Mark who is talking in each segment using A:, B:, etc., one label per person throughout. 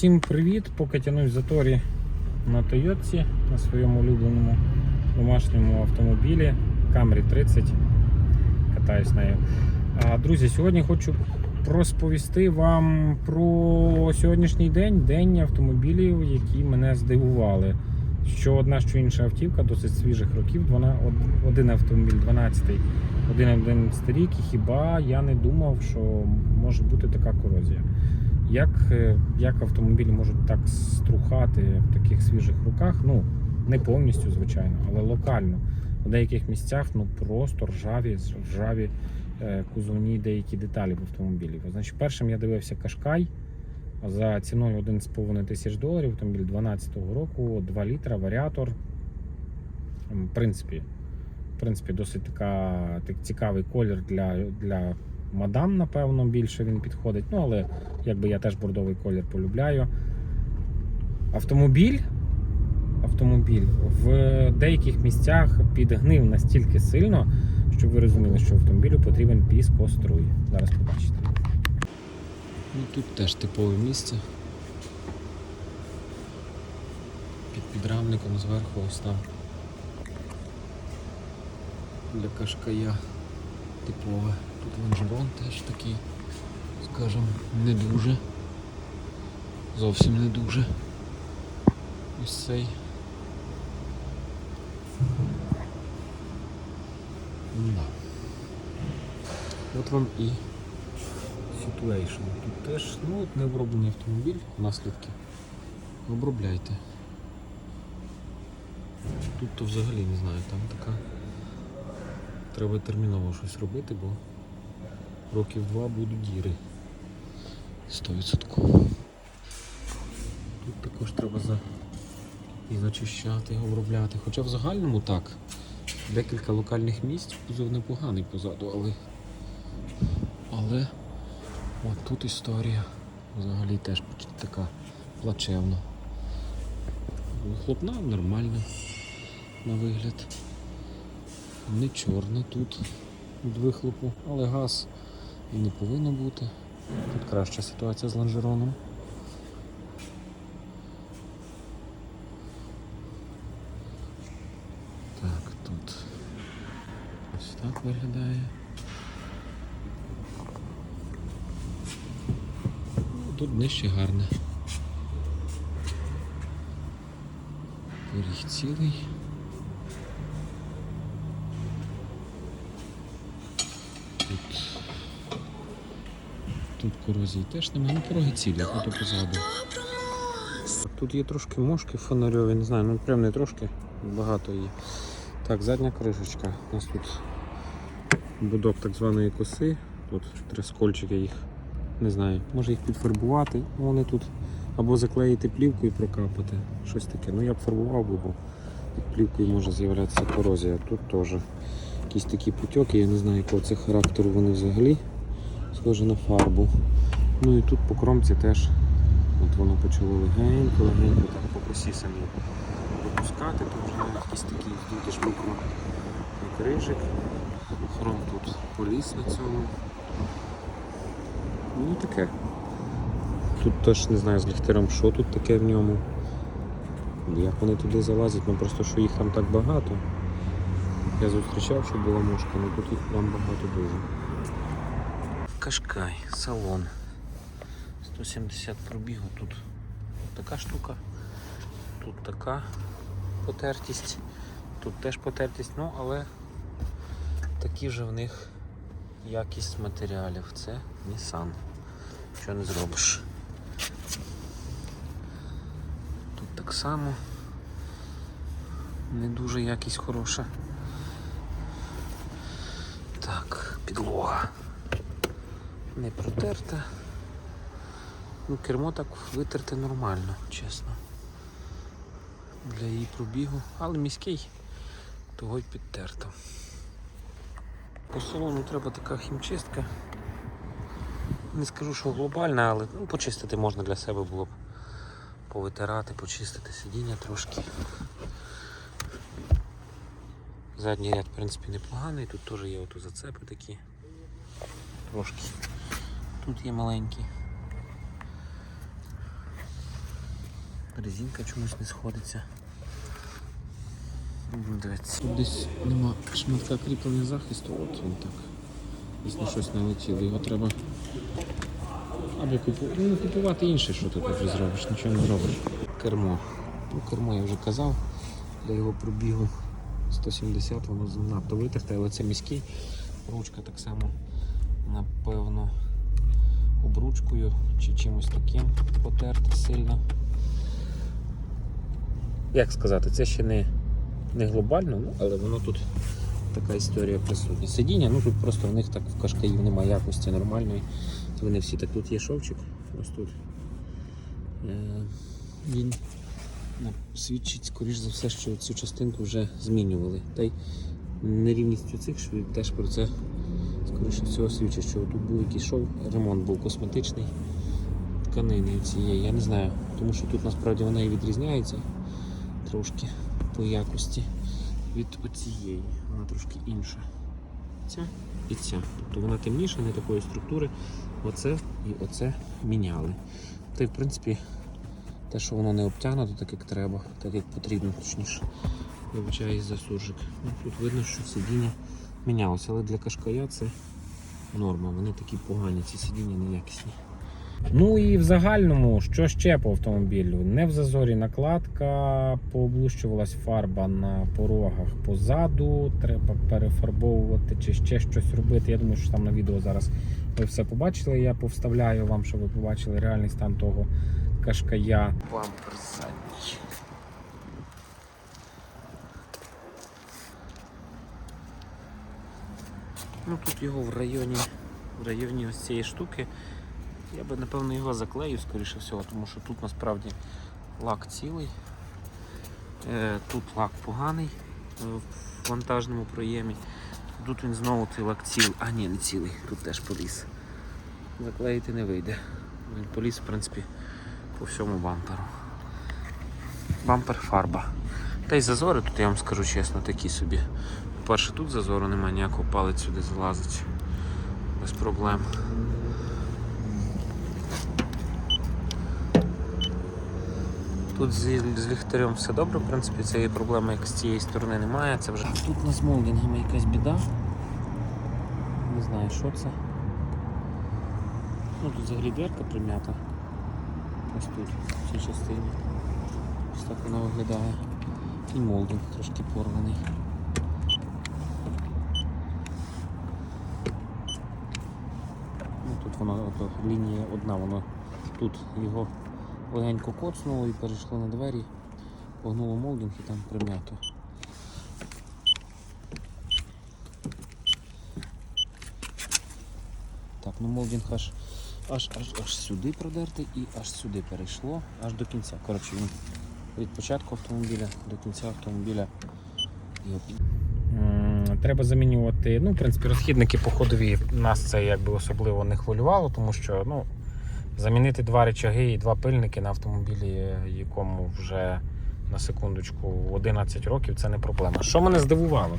A: Всім привіт! Поки тянусь в заторі на Тойотці, на своєму улюбленому домашньому автомобілі Camry 30. Катаюсь нею. Друзі, сьогодні хочу розповісти вам про сьогоднішній день, день автомобілів, які мене здивували. Що одна, що інша автівка досить свіжих років. Один автомобіль 12-й, один 11 рік, і хіба я не думав, що може бути така корозія. Як, е, як автомобілі можуть так струхати в таких свіжих руках? Ну, не повністю, звичайно, але локально. В деяких місцях ну просто ржаві, ржаві е, кузовні деякі деталі в автомобілі. Значить, першим я дивився Кашкай за ціною 1,5 тисяч доларів, автомобіль 12-го року, 2 літра, варіатор. В принципі, в принципі, досить така, так, цікавий колір для, для мадам, напевно, більше він підходить. Ну, але якби я теж бордовий колір полюбляю. Автомобіль. Автомобіль в деяких місцях підгнив настільки сильно, щоб ви розуміли, що автомобілю потрібен піскоструй. Зараз побачите.
B: Ну тут теж типове місце. Під підрамником зверху ось. Для кашкая типове. Тут лонжерон теж такий, скажем, не дуже. Зовсім не дуже. Ось цей. Да. От вам і Situation. Тут теж ну, от не оброблений автомобіль, наслідки. Обробляйте. Тут то взагалі не знаю, там така. Треба терміново щось робити, бо років два будуть діри. 100%. Тут також треба за... і зачищати, обробляти. Хоча в загальному так. Декілька локальних місць кузов непоганий позаду, але. Але От тут історія взагалі теж така плачевна. Хлопна нормальна на вигляд. Не чорна тут від вихлопу, але газ і не повинно бути. Тут краща ситуація з лонжероном. Так, тут ось так виглядає. Тут нижче гарне. Пиріг цілий. Тут, тут корозії теж немає, ну пороги цілі, а тут позаду. Тут є трошки мошки фонарьові, не знаю, ну прям не трошки, багато є. Так, задня кришечка. У нас тут будок так званої коси. Тут три скольчики їх не знаю, може їх підфарбувати, ну, вони тут або заклеїти плівкою і прокапати. Щось таке. Ну я б фарбував би, бо під плівкою може з'являтися корозія. Тут теж якісь такі путьоки, я не знаю, якого це характеру вони взагалі. Схоже на фарбу. Ну і тут по кромці теж от воно почало легенько, легенько так по косі самі випускати, то вже якісь такі здуті шмаком крижик. Хром тут поліз на цьому. Ну таке. Тут теж не знаю з ліхтарем, що тут таке в ньому. Як вони туди залазять, ну просто що їх там так багато. Я зустрічав, що була мушка, але тут їх прям багато дуже. Кашкай, салон. 170 пробігу тут така штука, тут така потертість, тут теж потертість, ну але такі вже в них якість матеріалів. Це Nissan. Що не зробиш. Тут так само не дуже якість хороша. Так, підлога. Не протерта. Ну, кермо так витерте нормально, чесно. Для її пробігу, але міський, того й підтерто. По салону треба така хімчистка. Не скажу, що глобальна, але ну, почистити можна для себе було б. Повитирати, почистити сидіння трошки. Задній ряд, в принципі, непоганий, тут теж є зацепи такі. Трошки. Тут є маленькі.
C: резинка чомусь не сходиться. Дивіться. Тут десь нема шматка кріплення захисту, от він так. Десь на щось налетіло, його треба або купу... ну, купувати інше, що ти вже зробиш, нічого не зробиш. Кермо. Ну, кермо я вже казав, для його пробігу 170 воно занадто витерте, але це міський. Ручка так само, напевно, обручкою чи чимось таким потерта сильно. Як сказати, це ще не, не глобально, ну, але воно тут така історія присутня. Сидіння, ну тут просто в них так в кашкаїв немає якості нормальної. Вони всі так тут є шовчик, ось тут. Е, він ну, свідчить, скоріш за все, що цю частинку вже змінювали. Та й нерівність у цих швів теж про це скоріше всього свідчить, що тут був якийсь шов, ремонт був косметичний тканини цієї. Я не знаю, тому що тут насправді вона і відрізняється трошки по якості від оцієї. Вона трошки інша. Ця і ця. Тобто вона темніша, не такої структури. Оце і оце міняли. Та й в принципі те, що воно не обтягнуто так, як треба, так як потрібно, точніше. Вибачаюсь за суржик. Ну, тут видно, що сидіння мінялося, але для кашкая це норма. Вони такі погані, ці сидіння неякісні.
B: Ну і в загальному, що ще по автомобілю? Не в зазорі накладка, пооблущувалась фарба на порогах позаду, треба перефарбовувати чи ще щось робити. Я думаю, що там на відео зараз ви все побачили. Я повставляю вам, щоб ви побачили реальний стан того кашкая.
C: Бампер задній. Ну тут його в районі, в районі ось цієї штуки. Я би напевно його заклеїв, скоріше всього, тому що тут насправді лак цілий. Е, Тут лак поганий е, в вантажному проємі. Тут він знову цей лак цілий. А ні, не цілий, тут теж поліз. Заклеїти не вийде. Він поліз, в принципі, по всьому бамперу. Бампер фарба. Та й зазори тут, я вам скажу чесно, такі собі. По-перше, тут зазору немає ніякого палець сюди залазить. Без проблем. Тут з, з ліхтарем все добре, в принципі, цієї проблеми як з цієї сторони немає. Це вже... Тут у нас молдингами якась біда. Не знаю, що це. Ну тут взагалі дверка прим'ята. Ось тут, в цій частині. Ось так воно виглядає. І молдинг трошки порваний. Ну, тут воно ото, лінія одна, воно тут його легенько коцнуло і перейшло на двері, погнуло молдинг і там прим'ято. Так, ну молдинг аж, аж, аж, аж сюди продертий і аж сюди перейшло, аж до кінця. Коротше, він від початку автомобіля до кінця автомобіля його
B: Треба замінювати. Ну, в принципі, розхідники по ходові нас це якби особливо не хвилювало, тому що ну, замінити два речаги і два пильники на автомобілі, якому вже на секундочку 11 років, це не проблема. Що мене здивувало?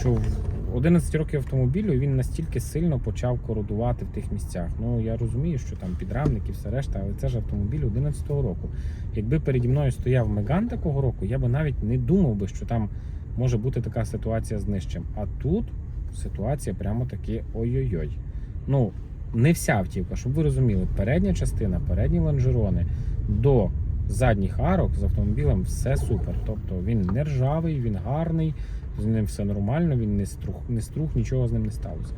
B: Що в 11 років автомобілю він настільки сильно почав кородувати в тих місцях. Ну я розумію, що там підрамники, все решта, але це ж автомобіль 11-го року. Якби переді мною стояв Меган такого року, я би навіть не думав би, що там може бути така ситуація з нижчим. А тут ситуація прямо таки ой-ой-ой. Ну, не вся автівка, щоб ви розуміли, передня частина, передні лонжерони до задніх арок з автомобілем все супер. Тобто він не ржавий, він гарний, з ним все нормально, він не струх, не струх, нічого з ним не сталося.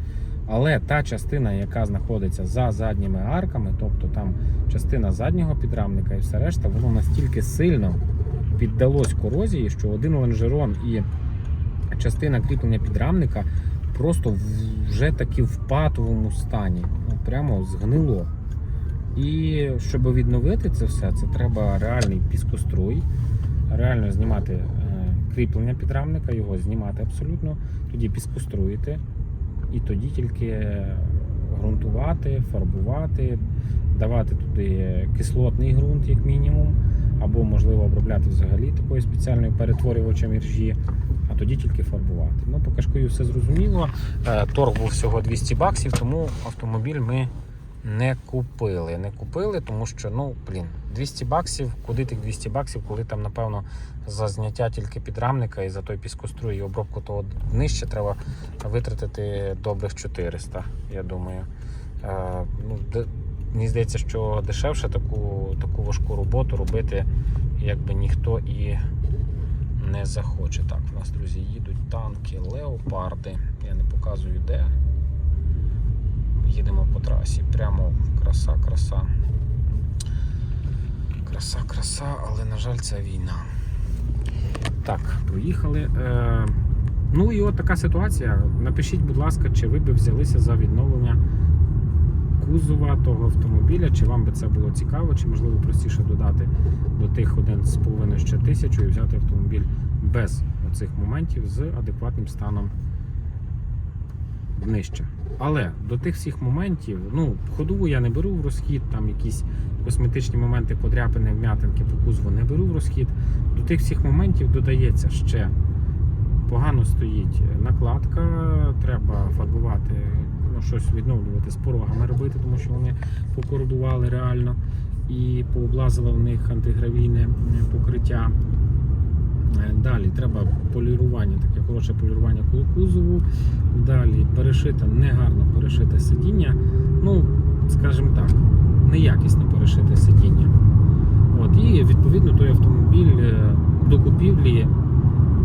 B: Але та частина, яка знаходиться за задніми арками, тобто там частина заднього підрамника і все решта, воно настільки сильно піддалось корозії, що один лонжерон і частина кріплення підрамника просто вже таки в патовому стані. Ну, прямо згнило. І щоб відновити це все, це треба реальний піскоструй, реально знімати е, кріплення підрамника, його знімати абсолютно, тоді піскоструїти, і тоді тільки ґрунтувати, фарбувати, давати туди кислотний ґрунт, як мінімум, або можливо обробляти взагалі такою спеціальною перетворювачем іржі, а тоді тільки фарбувати. Ну, по кашкою все зрозуміло. Е, Торг був всього 200 баксів, тому автомобіль ми не купили. Не купили, тому що, ну, блін, 200 баксів, куди тих 200 баксів, коли там, напевно, за зняття тільки підрамника і за той піскоструй і обробку того нижче треба витратити добрих 400, я думаю. Е, ну, мені здається, що дешевше таку, таку важку роботу робити, якби ніхто і не захоче. Так, в нас, друзі, їдуть танки, леопарди. Я не показую де. Їдемо по трасі. Прямо краса, краса. Краса, краса, але, на жаль, це війна. Так, проїхали. Е, ну і от така ситуація. Напишіть, будь ласка, чи ви би взялися за відновлення кузова того автомобіля, чи вам би це було цікаво, чи можливо простіше додати до тих 1,5 ще тисячу і взяти автомобіль без оцих моментів з адекватним станом нижче. Але до тих всіх моментів, ну, ходову я не беру в розхід, там якісь косметичні моменти, подряпини, вм'ятинки по кузову не беру в розхід. До тих всіх моментів додається ще погано стоїть накладка, треба фарбувати, щось відновлювати з порогами робити, тому що вони покордували реально і пооблазило в них антигравійне покриття. Е, Далі треба полірування, таке хороше полірування кузову. Далі перешите, негарно перешите сидіння. Ну, скажімо так, неякісне перешите сидіння. От, і відповідно той автомобіль е, до купівлі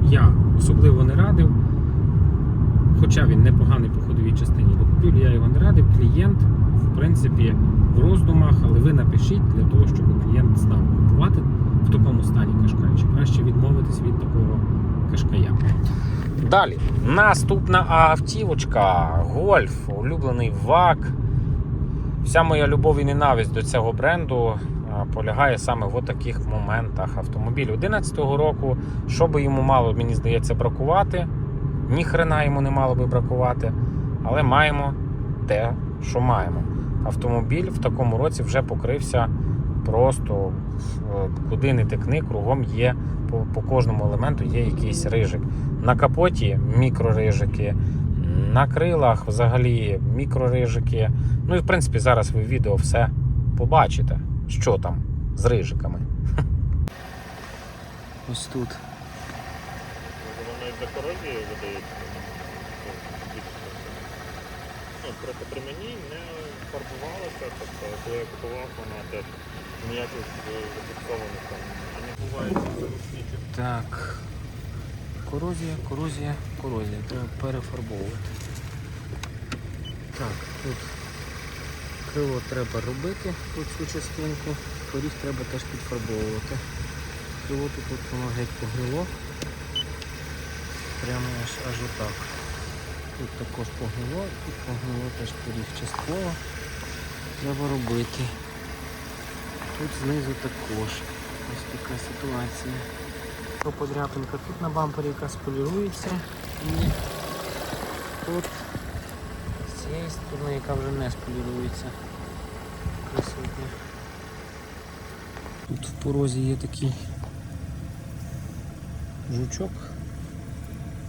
B: я особливо не радив. Хоча він непоганий по ходовій частині до я його радив. Клієнт, в принципі, в роздумах, але ви напишіть для того, щоб клієнт знав, купувати в такому стані кашкай, чи краще відмовитись від такого кашкая. Далі, наступна автівочка, гольф, улюблений ВАК. Вся моя любов і ненависть до цього бренду полягає саме в таких моментах. Автомобіль 11-го року, що би йому мало, мені здається, бракувати. Ні хрена йому не мало би бракувати, але маємо те, що маємо. Автомобіль в такому році вже покрився просто е, куди не тикни, кругом є по, по кожному елементу є якийсь рижик. На капоті мікрорижики, на крилах взагалі мікрорижики. Ну і в принципі зараз ви в відео все побачите, що там з рижиками.
C: Ось тут.
D: Воно і за корозії видається. Просто при мені не фарбувалося, тобто коли я купував, вона теж ніяких е, зафіксованих там не буває.
B: Так. Корозія, корозія, корозія. Треба перефарбовувати. Так, тут крило треба робити, тут цю частинку, поріг треба теж підфарбовувати. Крило тут, воно геть погнило. Прямо аж аж отак. Тут також погнило, тут погнило теж поріг частково. Треба робити. Тут знизу також. Ось така ситуація. Подряпинка тут на бампері якраз полірується і тут з цієї сторони, яка вже не сполірується. Присутня. Тут в порозі є такий жучок.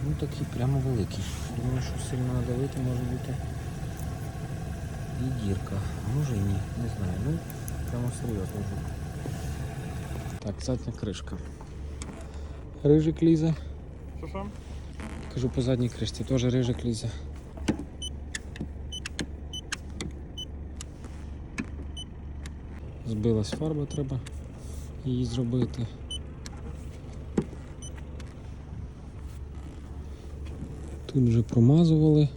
B: Ну такий прямо великий. Думаю, що сильно надавити може бути і дірка. А може і ні, не знаю. Ну, прямо серйозно жук. Так, задня кришка. Рижик лізе.
D: Що що?
B: Кажу по задній кришці, теж рижик лізе. Збилась фарба, треба її зробити. Тут вже промазували.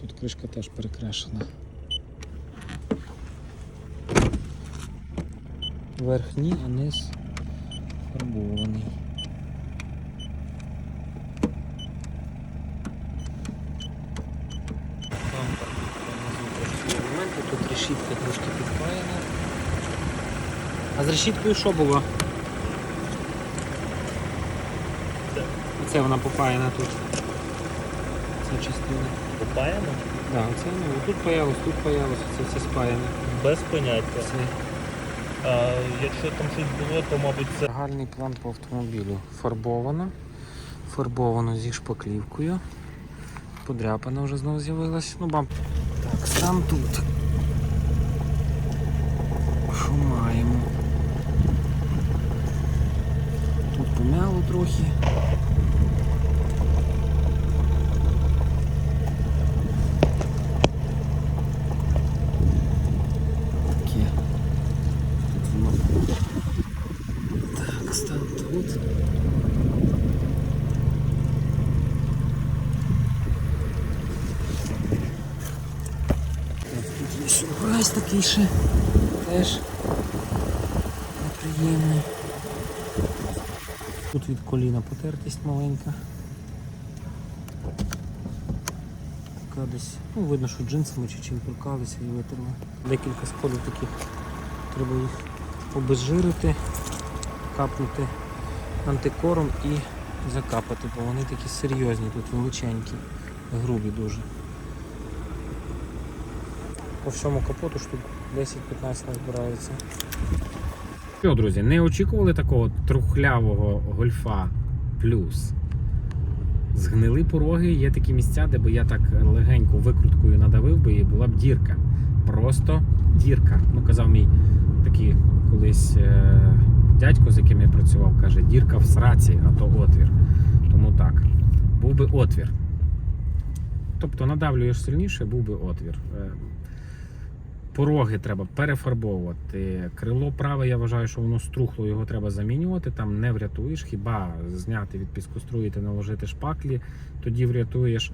B: Тут кришка теж перекрашена. Верх ні, а низ фарбований. Бампер елементи, тут решітка трошки підпаяна. А з решіткою що було? Оце вона попаяна тут. Ця частина.
D: Купаємо?
B: Так, оце ну, тут паялось, тут паялось, це все спаяне.
D: Без поняття.
B: Все.
D: А, якщо там щось було, то мабуть це.
B: Загальний план по автомобілю. Фарбовано. Фарбовано зі шпаклівкою. Подряпана вже знову з'явилась. Ну, бамп. Так,
C: стан тут. Що маємо? Тут помяло трохи. Таке. Тут воно. Так, стан тут. Так, Тут є сюрприз. Теж неприємний. Тут від коліна потертість маленька. Така десь, ну видно, що джинсами чи чим торкалися і витерли. Декілька сколів таких. Треба їх обезжирити, капнути антикором і закапати, бо вони такі серйозні, тут величенькі, грубі дуже. По всьому капоту штук 10-15 назбирається.
B: Що, друзі, не очікували такого трухлявого гольфа плюс. Згнили пороги, є такі місця, де би я так легенько викруткою надавив би і була б дірка. Просто дірка. Ну, казав мій такий колись е- дядько, з яким я працював, каже, дірка в сраці, а то отвір. Тому так, був би отвір. Тобто надавлюєш сильніше, був би отвір. Пороги треба перефарбовувати. Крило праве, я вважаю, що воно струхло, його треба замінювати. Там не врятуєш, хіба зняти від піскоструї та наложити шпаклі, тоді врятуєш.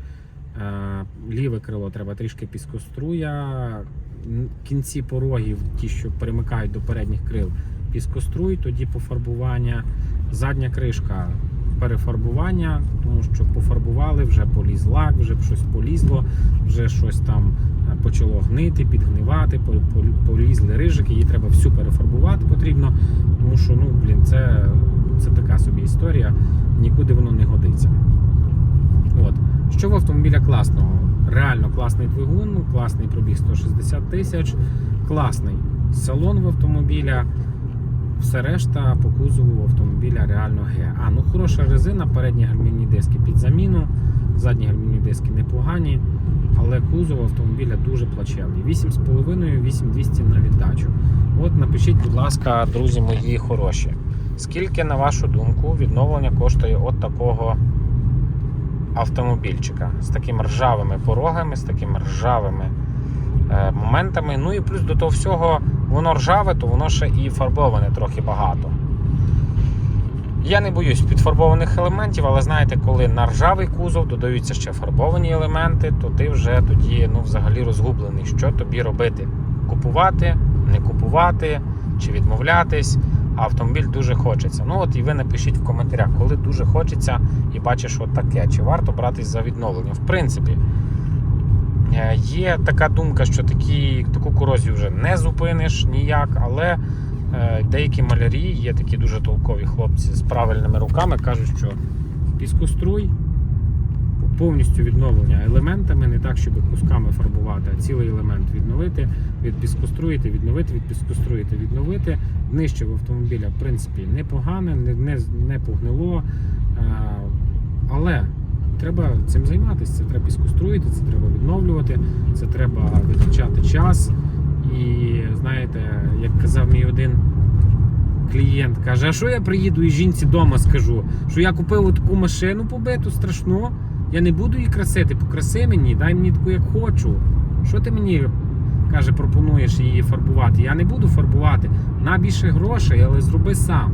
B: Е, Ліве крило треба трішки піскоструя. Кінці порогів, ті, що перемикають до передніх крил, піскоструй, тоді пофарбування. Задня кришка перефарбування, тому що пофарбували, вже поліз лак, вже щось полізло, вже щось там почало гнити, підгнивати, по- по- полізли рижики, її треба всю перефарбувати потрібно, тому що ну, блін, це, це така собі історія, нікуди воно не годиться. От. Що в автомобіля класного? Реально класний двигун, класний пробіг 160 тисяч, класний салон в автомобіля. Все решта по кузову автомобіля реально Г. А, ну хороша резина, передні гальмівні диски під заміну, задні гальмівні диски непогані, але кузов автомобіля дуже плачевний. 8,5, 8200 на віддачу. От напишіть, будь ласка, друзі мої хороші. Скільки, на вашу думку, відновлення коштує от такого автомобільчика з такими ржавими порогами, з такими ржавими е, моментами. Ну і плюс до того всього, воно ржаве, то воно ще і фарбоване трохи багато. Я не боюсь підфарбованих елементів, але знаєте, коли на ржавий кузов додаються ще фарбовані елементи, то ти вже тоді ну, взагалі розгублений, що тобі робити. Купувати, не купувати чи відмовлятись. А автомобіль дуже хочеться. Ну от і ви напишіть в коментарях, коли дуже хочеться і бачиш от таке, чи варто братись за відновлення. В принципі, е, є така думка, що такі, таку корозію вже не зупиниш ніяк, але деякі малярі, є такі дуже толкові хлопці з правильними руками, кажуть, що піскоструй повністю відновлення елементами, не так, щоб кусками фарбувати, а цілий елемент відновити, відпіскоструїти, відновити, відпіскоструїти, відновити. Днище в автомобіля, в принципі, непогане, не, не, не погнило. Е, але треба цим займатися. Це треба піскоструїти, це треба відновлювати, це треба витрачати час. І знаєте, як казав мій один клієнт, каже: а що я приїду і жінці вдома скажу? Що я купив таку машину побиту страшну, я не буду її красити, покраси мені, дай мені таку, як хочу. Що ти мені каже, пропонуєш її фарбувати? Я не буду фарбувати. На більше грошей, але зроби сам.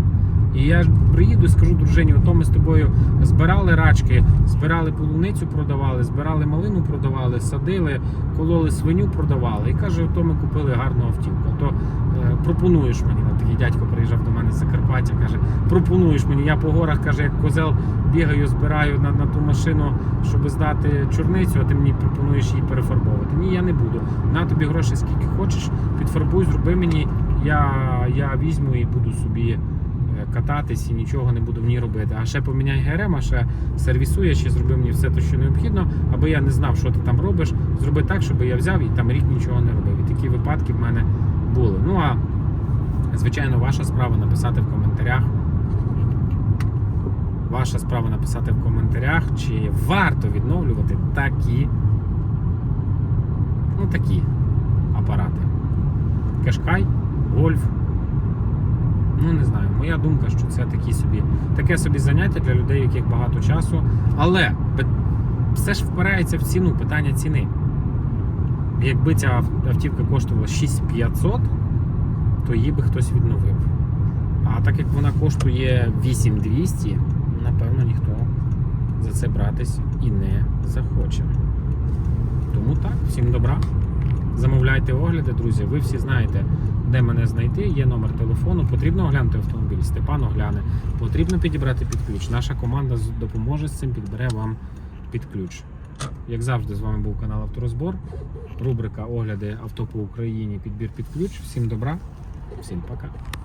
B: І я приїду і скажу дружині, ото ми з тобою збирали рачки, збирали полуницю, продавали, збирали малину, продавали, садили, кололи свиню, продавали. І каже, ото ми купили гарну автівку. То е, пропонуєш мені, там такий дядько приїжджав до мене з Закарпаття, каже, пропонуєш мені. Я по горах каже, як козел бігаю, збираю на, на ту машину, щоб здати чорницю, а ти мені пропонуєш її перефарбовувати. Ні, я не буду. На тобі гроші скільки хочеш, підфарбуй, зроби мені. Я, я візьму і буду собі кататись і нічого не буду ній робити. А ще поміняй ГРМ, а ще сервісує, ще зроби мені все те, що необхідно, аби я не знав, що ти там робиш. Зроби так, щоб я взяв і там рік нічого не робив. І такі випадки в мене були. Ну а звичайно, ваша справа написати в коментарях. Ваша справа написати в коментарях, чи варто відновлювати такі Ну такі апарати. Кашкай, гольф. Ну, не знаю, моя думка, що це такі собі, таке собі заняття для людей, яких багато часу. Але все ж впирається в ціну, питання ціни. Якби ця автівка коштувала 6500, то її би хтось відновив. А так як вона коштує 8200, напевно, ніхто за це братись і не захоче. Тому так, всім добра. Замовляйте огляди, друзі. Ви всі знаєте, де мене знайти. Є номер телефону. Потрібно оглянути автомобіль. Степан огляне. Потрібно підібрати під ключ. Наша команда допоможе з цим, підбере вам під ключ. Як завжди, з вами був канал Авторозбор. Рубрика Огляди авто по Україні. Підбір під ключ. Всім добра, всім пока.